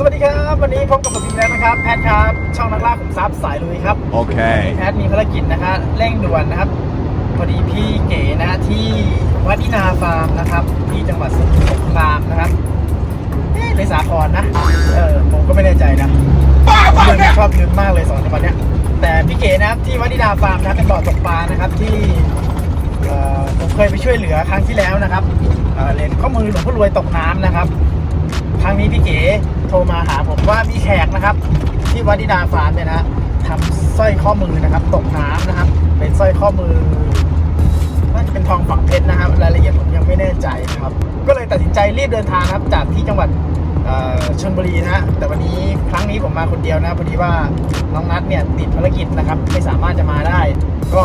สวัสดีครับ วันนี้พบกับผมอีกแล้วนะครับ แพทครับ ช่องนักล่าขุมทรัพย์สายลุยครับ Okay. แพทมีภารกิจนะฮะเร่งด่วนนะครับพอดีพี่เก๋นะที่วัดอินาฟาร์มนะครับ ที่จังหวัดสมุทรสงครามนะครับเอ๊ะในสาครนะ เออผมก็ไม่แน่ใจนะบ้าเนี่ยชอบลืมมากเลยสองจังหวัดเนี้ยแต่พี่เก๋นะครับที่วัดอินาฟาร์มนะครับเป็นบ่อตกปลานะครับที่เอ่อผมเคยไปช่วยเหลือครั้งที่แล้วนะครับเอ่อเหรียญข้อมือหลวงพ่อรวยตกน้ำนะครับ ครั้งนี้พี่เก๋ โทรมาหาผมว่ามีแขกนะครับ ที่วัดดิดาฟาร์มเนี่ยนะทำสร้อยข้อมือนะครับ ตกน้ำนะครับ เป็นสร้อยข้อมือน่าจะเป็นทองฝังเพชรนะครับรายละเอียดผมยังไม่แน่ใจครับ ก็เลยตัดสินใจรีบเดินทางครับ จากที่จังหวัดชลบุรีนะฮะแต่วันนี้ครั้งนี้ผมมาคนเดียวนะพอดีว่าน้องนัทเนี่ยติดภารกิจนะครับ ไม่สามารถจะมาได้ ก็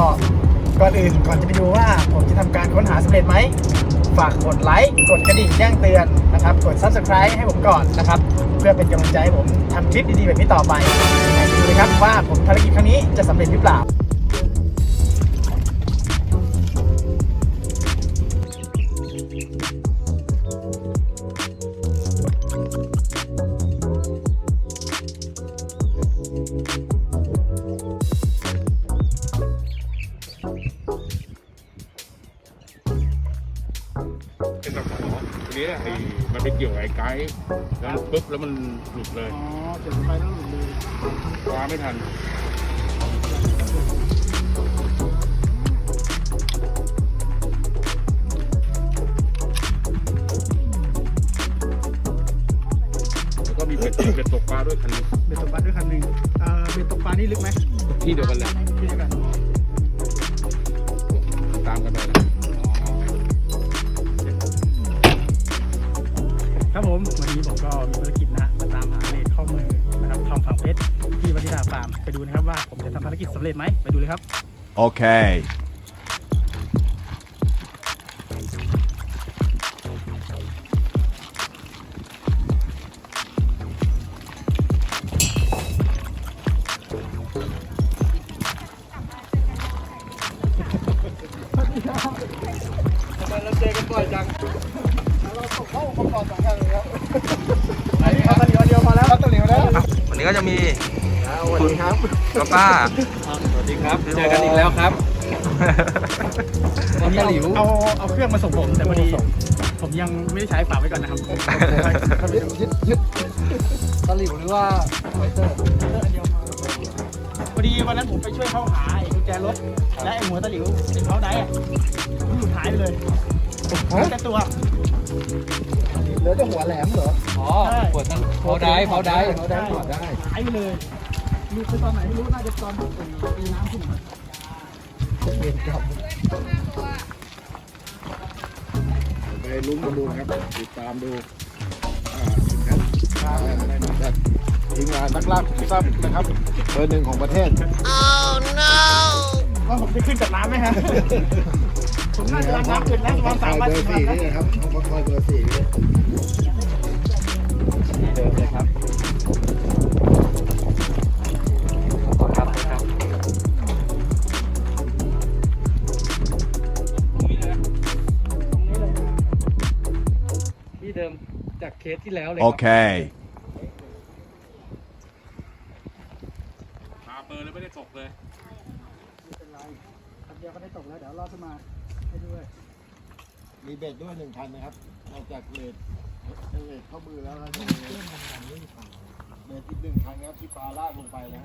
ก่อนอื่นก่อนจะไปดูว่าผมจะทำการค้นหาสำเร็จไหม ฝากกดไลค์กดกระดิ่งแจ้งเตือนนะครับกด subscribe ให้ผมก่อนนะครับ เพื่อเป็นกำลังใจให้ผมทำคลิปดีๆแบบนี้ต่อไปดูนะครับว่าผมภารกิจครั้งนี้จะสำเร็จหรือเปล่า กี่ยวกับไอ้ไกด์แล้วปุ๊บแล้วมันหลุดเลยอ๋อเดี๋ยวไปแล้วหลุดเลยคว้าไม่ทันแล้วก็มีเป็ดเป็ดตกปลาด้วยคันหนึงเบ็ดตกปลาด้วยคันหนึ่งเอ่อเบ็ดตกปลานี่ลึกไหมที่เดียวกันเลย ที่เดียวกัน ตามกันไปนะ ครับผมวันนี้ผมก็มีภารกิจนะมาตามหาเลดข้อมือนะครับทองฝังเพชรที่วัดดิดาฟาร์มไปดูนะครับว่าผมจะทำภารกิจสำเร็จไหมไปดูเลยครับ Okay. สวัสดีครับกับป้า สวัสดีครับ เจอกันอีกแล้วครับตะหลิวเอาเอาเครื่องมาส่งผมแต่พอดีผมยังไม่ได้ใช้ฝากไว้ก่อนนะครับยึดยึดตะหลิวหรือว่าไฟเตอร์พอดีวันนั้นผมไปช่วยเขาหาไอ้กุญแจรถและไอ้หัวตะหลิวไอ้เขาได้อะมันหลุดหายไปเลยแต่ตัว เหลือแต่หัวแหลมเหรออ๋อปวดทั้งเผาได้เผาได้เขาได้หัวได้หายไปเลยหลุดไปตอนไหนไม่รู้น่าจะตอนปีน้ำขึ้นมาเวียนกรรมไปลุ้นกันดูนะครับ ติดตามดูอ่าครับทีมงานนักล่าขุมทรัพย์นะครับเบอร์หนึ่งของประเทศว่าผมจะขึ้นจากน้ำไหมฮะ ผมน่าจะรักน้ำขึ้นนะประมาณสามวันเบอสี่ร์วันสี่นะนี่นะครับห้องพักคอยเบอร์สี่นี่ที่เดิมเลยครับขอบครับครับที่เดิมจากเคสที่แล้วเลยครับ Okay. ปลาเปิดเลยไม่ได้ตกเลยไม่เป็นไรคำเดียวก็ได้ตกแล้วเดี๋ยวรอขึ้นมา ให้ด้วย มีเบ็ดด้วยหนึ่งพันนะครับนอกจากเลดเลดเข้ามือแล้วนะเบ็ดอีกหนึ่งพันครับที่ปลาลากลงไปนะ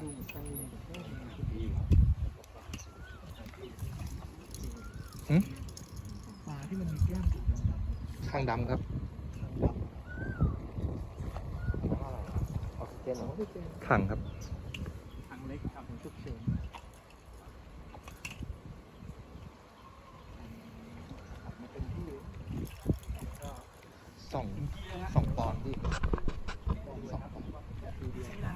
ปลาที่มันมีแก้มจุดข้างดำครับถังครับทางเล็กครับฉุกเฉิน สองสองปอนด์ที่สองปอนด์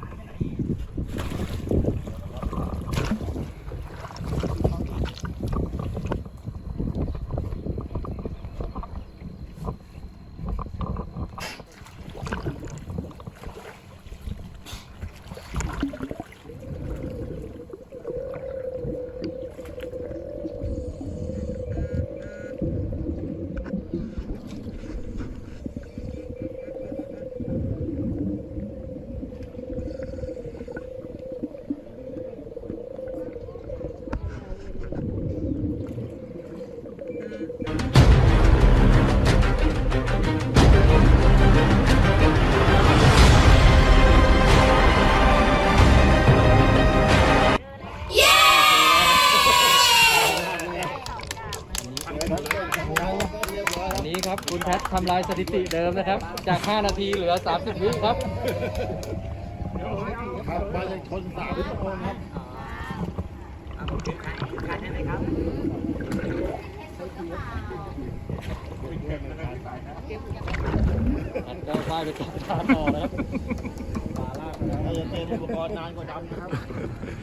ครับคุณแพททำลายสถิติเดิมนะครับ จาก 5 นาทีเหลือ 30 วิครับครับมาจากชนสามชั่วโมงครับอันก็ว่ายไปจับทานต่อนะครับถ้าจะเตรียมอุปกรณ์นานกว่าดำนะครับ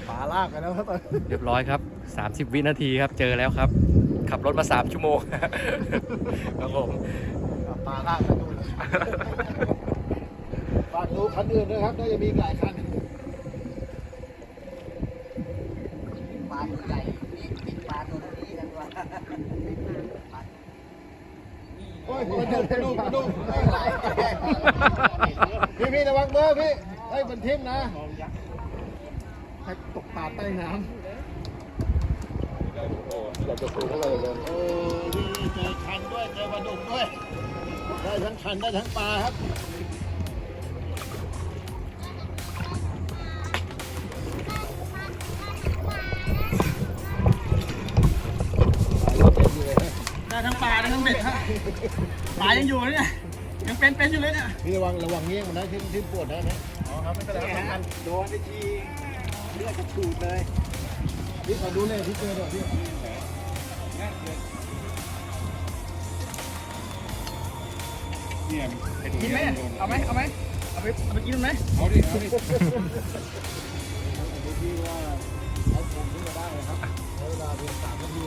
ฝาลากกันแล้วครับตอนเรียบร้อยครับ 30 วินาทีครับ เจอแล้วครับ ขับรถมา 3 ชั่วโมง ครับผมปลาลากกันดูเลยฝากดูคันอื่นด้วยครับน่าจะมีอีกหลายคันปลาตัวใหญ่ติดปลาตัวนี้กันว่าโอ้ยปลาดุกปลาดุกปลาดุกพี่พี่ระวังเบอร์พี่เฮ้ยมันทิ่มนะตกปลาใต้น้ เราจะสูงอะไรเลยโอ้พี่เจอคันด้วย เจอปลาดุกด้วย ได้ทั้งคันได้ทั้งปลาครับำได้ทั้งปลาได้ทั้งเบ็ดฮะปลายังอยู่เนี่ยยังเป็นเป็นอยู่เลยเนี่ยพี่ระวังระวังเงี้ยงมันนะที่ที่ปวดนะนะอ๋อครับไม่เป็นไรครับสำคัญโดนไปทีเลือดจะฉูดเลย พี่ขอดูเลยที่เจอหน่อยพี่เนี่ยไอ้ตรงกินไหมเนี้ยเนี่ยเอาไหมเอาไหมเอาไปเอาไปกินไหมเอาดิเอาดิดูพี่ว่าเอาผมขึ้นมาได้นะครับใช้เวลาเพียงสามนาที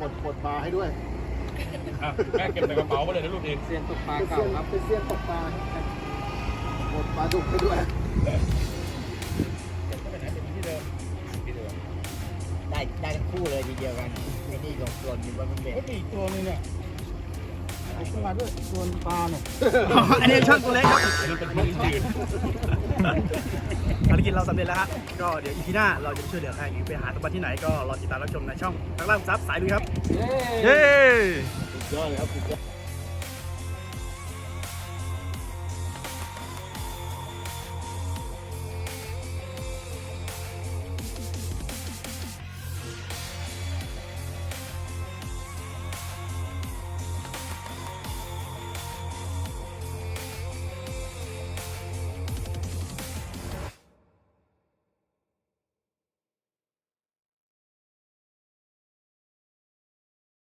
กดกดปลาให้ด้วย อะแม่เก็บในกระเป๋าไปเลยนะลูกเองเซียนตกปลาเป็นเก่าเสี้ยนครับเป็นเสี้ยนตกปลาครับกดปลาดุกให้ด้วย ได้ได้ทั้งคู่เลยทีเดียวกันไอ้นี่หลงกลนอยู่ว่ามันเบ็ด ก็มีอีกตัวนึงเนี่ย มาด้วยส่วนปลาเนี่ยอันนี้ช่างตัวเล็กครับอันนี้เป็นพวกจืดภารกิจเราสำเร็จแล้วครับก็เดี๋ยวอีพีหน้าเราจะไปช่วยเหลือใครหรือไปหาตัวปลาที่ไหนก็รอติดตามรับชมในช่องทางล่างซับสายลุยครับ เย้เย้สุดยอดเลยครับสุดยอด